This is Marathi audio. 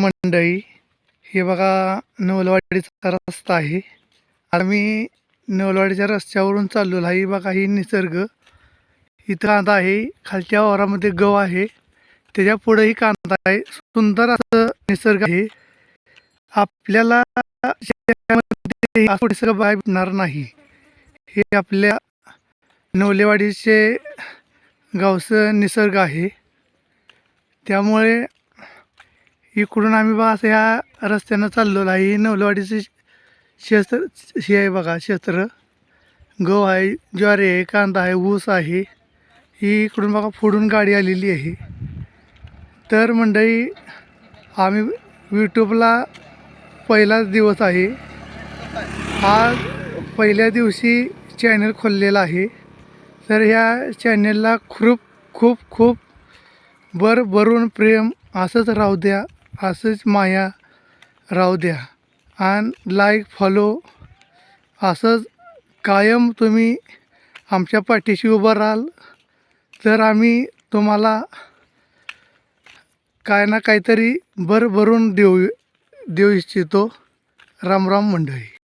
मंडळी हे बघा नवलवाडीचा रस्ता आहे. आम्ही नवलवाडीच्या रस्त्यावरून चाललो आहे. बघा ही निसर्ग. इथं कांदा आहे खालच्या वावरामध्ये गव आहे. त्याच्या पुढेही कांदा आहे. सुंदर असं निसर्ग आहे. आपल्याला शहरामध्ये बाहेर भेटणार नाही. हे आपल्या नवलेवाडीचे गावचं निसर्ग आहे. त्यामुळे इकडून आम्ही बा असं ह्या रस्त्यानं चाललो आहे ही नवलवाडीचे क्षेत्र हे आहे बघा क्षेत्र. गहू आहे ज्वारी आहे कांदा आहे ऊस आहे. ही इकडून बघा फोडून गाडी आलेली आहे. तर मंडळी आम्ही यूट्यूबला पहिलाच दिवस आहे. आज पहिल्या दिवशी चॅनल खोललेला आहे. तर ह्या चॅनलला खूप खूप खूप बर भरून प्रेम असंच राहू द्या. असंच माया राहू द्या. आणि लाईक फॉलो असंच कायम तुम्ही आमच्या पाठीशी उभं राहाल. तर आम्ही तुम्हाला काय ना काहीतरी भर भरून देऊ देऊ इच्छितो. रामराम मंडळी.